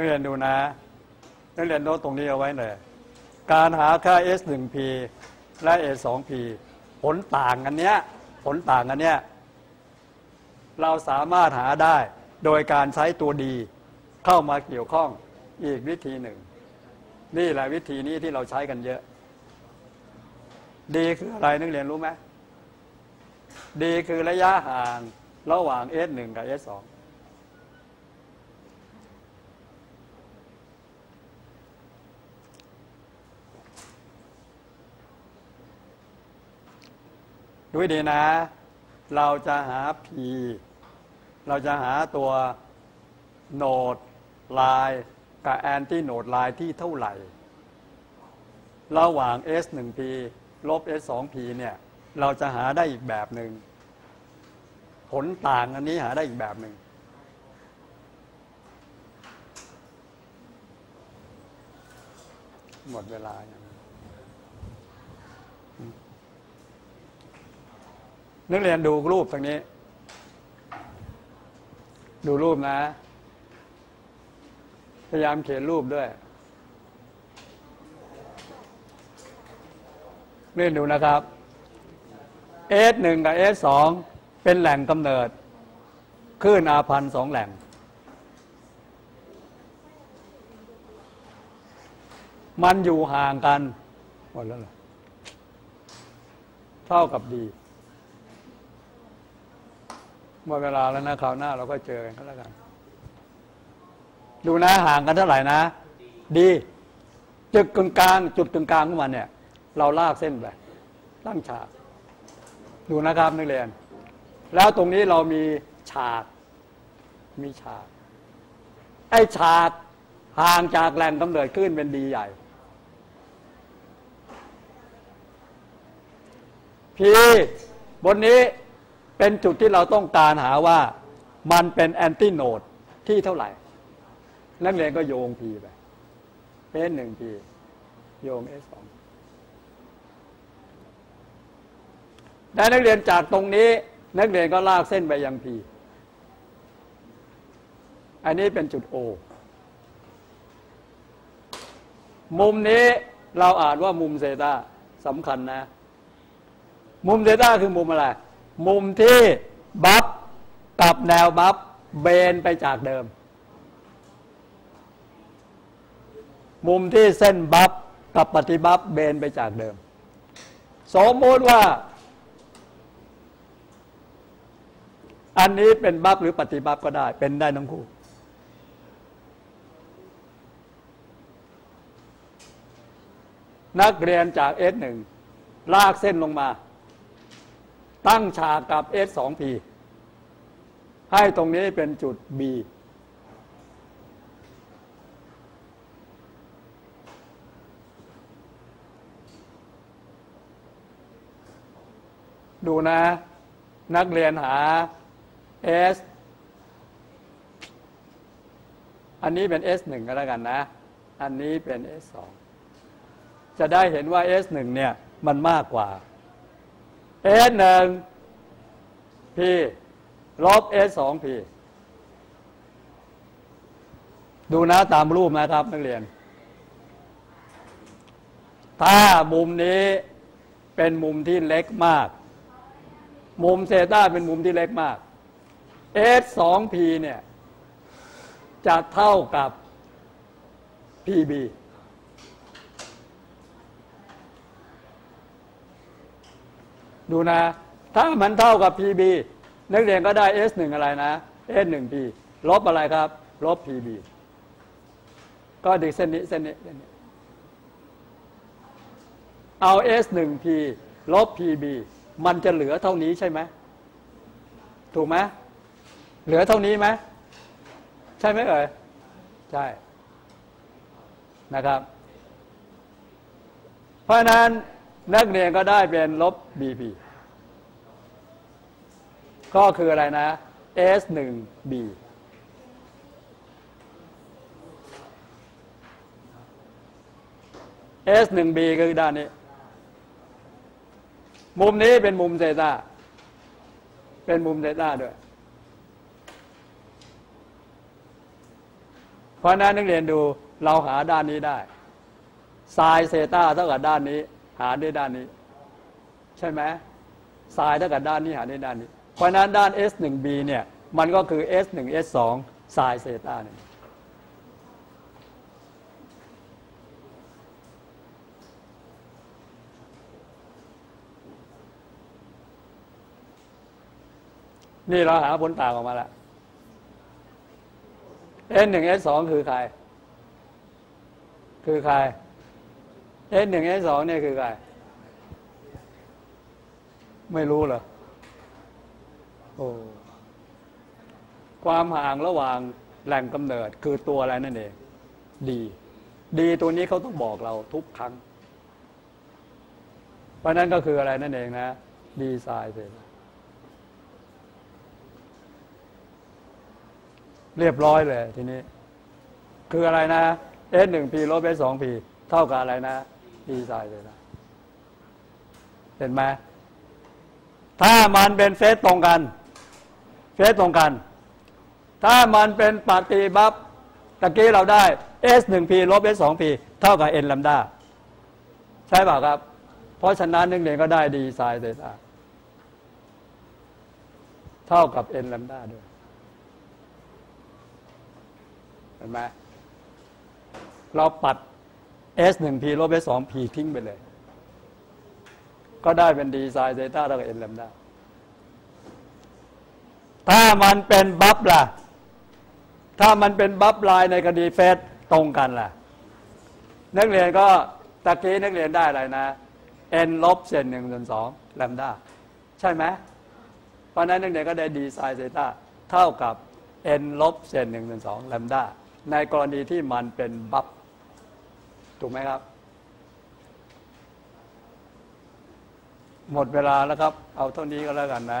นักเรียนดูนะนักเรียนโน้ตตรงนี้เอาไว้เลยการหาค่า s 1 p และ s 2 p ผลต่างกันเนี้ยผลต่างกันเนี้ยเราสามารถหาได้โดยการใช้ตัวดีเข้ามาเกี่ยวข้องอีกวิธีหนึ่ง นี่แหละวิธีนี้ที่เราใช้กันเยอะ ดีคืออะไรนักเรียนรู้ไหมดีคือระยะห่างระหว่าง S1 กับ S2 ดูให้ดีนะ เราจะหา P เราจะหาตัวโนดลายกับแอนตี้โนดลายที่เท่าไหร่ ระหว่าง S1P ลบ S2P เนี่ย เราจะหาได้อีกแบบหนึ่งผลต่างอันนี้หาได้อีกแบบหนึ่งหมดเวลายัง นักเรียนดูรูปตรงนี้ ดูรูปนะ พยายามเขียนรูปด้วยเรียนดูนะครับ S1 กับ S2 เป็นแหล่งกำเนิดคลื่นอาพันสองแหล่ง มันอยู่ห่างกันหมดแล้วเหรอเท่ากับดี หมดเวลาแล้วนะคราวหน้าเราก็เจอกันก็แล้วกัน ดูนะห่างกันเท่าไหร่นะ ดีจุดกึ่งกลาง จุดกึ่งกลางของมันเนี่ย เราลากเส้นไปตั้งฉาก ดูนะครับนักเรียน แล้วตรงนี้เรามีฉาก มีฉาก ไอ้ฉากห่างจากแหล่งกำเนิดขึ้นเป็นดีใหญ่ พีบนนี้ เป็นจุดที่เราต้องการหาว่ามันเป็นแอนติโนดที่เท่าไหร่ นักเรียนก็โยงพีไปเอสหนึ่งพีโยงเอสสองได้นักเรียนจากตรงนี้ นักเรียนก็ลากเส้นไปยังพีอันนี้เป็นจุดโอมุมนี้เราอ่านว่ามุมเซตาสำคัญนะ มุมเซตาคือมุมอะไร มุมที่บัฟกับแนวบัฟเบนไปจากเดิม มุมที่เส้นบัฟกับปฏิบัฟเบนไปจากเดิม สมมติว่า อันนี้เป็นบัฟหรือปฏิบัฟก็ได้ เป็นได้ทั้งคู่นักเรียนจาก S1 ลากเส้นลงมา ตั้งฉากกับ S2P ให้ตรงนี้เป็นจุด B ดูนะ นักเรียนหา S อันนี้เป็น S1 ก็แล้วกันนะ อันนี้เป็น S2 จะได้เห็นว่า S1 เนี่ย มันมากกว่า S1 P ลบ S2 P ดูนะตามรูปนะครับนักเรียน ถ้ามุมนี้เป็นมุมที่เล็กมาก มุมเซต้าเป็นมุมที่เล็กมาก S 2 P เนี่ย จะเท่ากับ PB ดูนะ ถ้ามันเท่ากับ PB นักเรียนก็ได้ S 1 อะไรนะ S 1 P ลบอะไรครับ ลบ PB ก็ดึงเส้นนี้เส้นนี้เส้นนี้ เอา S 1 P ลบ PB มันจะเหลือเท่านี้ใช่ไหม ถูกไหมเหลือเท่านี้ไหม ใช่ไหมเอ่ย ใช่ นะครับ เพราะนั้น นักเรียนก็ได้เป็นลบ BP ก็คืออะไรนะ S 1 B S 1 B ก็คือด้านนี้ มุมนี้เป็นมุมเซตาเป็นมุมเซตาด้วย เพราะนั้นนักเรียนดูเราหาด้านนี้ได้ไซน์เซต้าเท่ากับด้านนี้ หาด้วยด้านนี้ ใช่ไหมไซน์เท่ากับด้านนี้หาด้วยด้านนี้ เพราะนั้นด้าน s 1 b เนี่ยมันก็คือ s 1 s 2ไซน์เซต้าเนี่ยนี่เราหาผลต่างออกมาแล้ว s หนึ่ง s สองคือใคร คือใคร s หนึ่ง s สองเนี่ยคือใครไม่รู้เหรอโอ้ความห่างระหว่างแหล่งกำเนิดคือตัวอะไรนั่นเอง ดี ดีตัวนี้เขาต้องบอกเราทุกครั้ง เพราะนั้นก็คืออะไรนั่นเองนะ ดีไซน์เสร็จเรียบร้อยเลยทีนี้ คืออะไรนะ s หนึ่ง p ลบ s สอง p เท่ากับอะไรนะ d ไซน์เลยนะเห็นไหมถ้ามันเป็นเฟสตรงกัน เฟสตรงกัน ถ้ามันเป็นปฏิบัติตะกี้เราได้ s หนึ่ง p ลบ s สอง p เท่ากับ n ลัมดาใช่เปล่าครับ เพราะฉะนั้นนึกเรียนก็ได้ d ไซน์เซตาเท่ากับ n ลัมดาด้วยเห็นไหมเราปัด s 1 p ลบ s 2 p ทิ้งไปเลย ก็ได้เป็นดีไซน์เซต้าเท่ากับ n แลมด้าถ้ามันเป็นบัฟล่ะ ถ้ามันเป็นบัฟลายในคดีเฟสตรงกันล่ะ นักเรียนก็ตะกี้นักเรียนได้อะไรนะ n ลบเศษหนึ่งส่วนสองแลมด้าใช่ไหมเพราะนั้นนักเรียนก็ได้ดีไซน์เซต้าเท่ากับ n ลบเศษหนึ่งส่วนสองแลมด้าในกรณีที่มันเป็นบัฟ ถูกไหมครับ หมดเวลาแล้วครับ เอาเท่านี้ก็แล้วกันนะ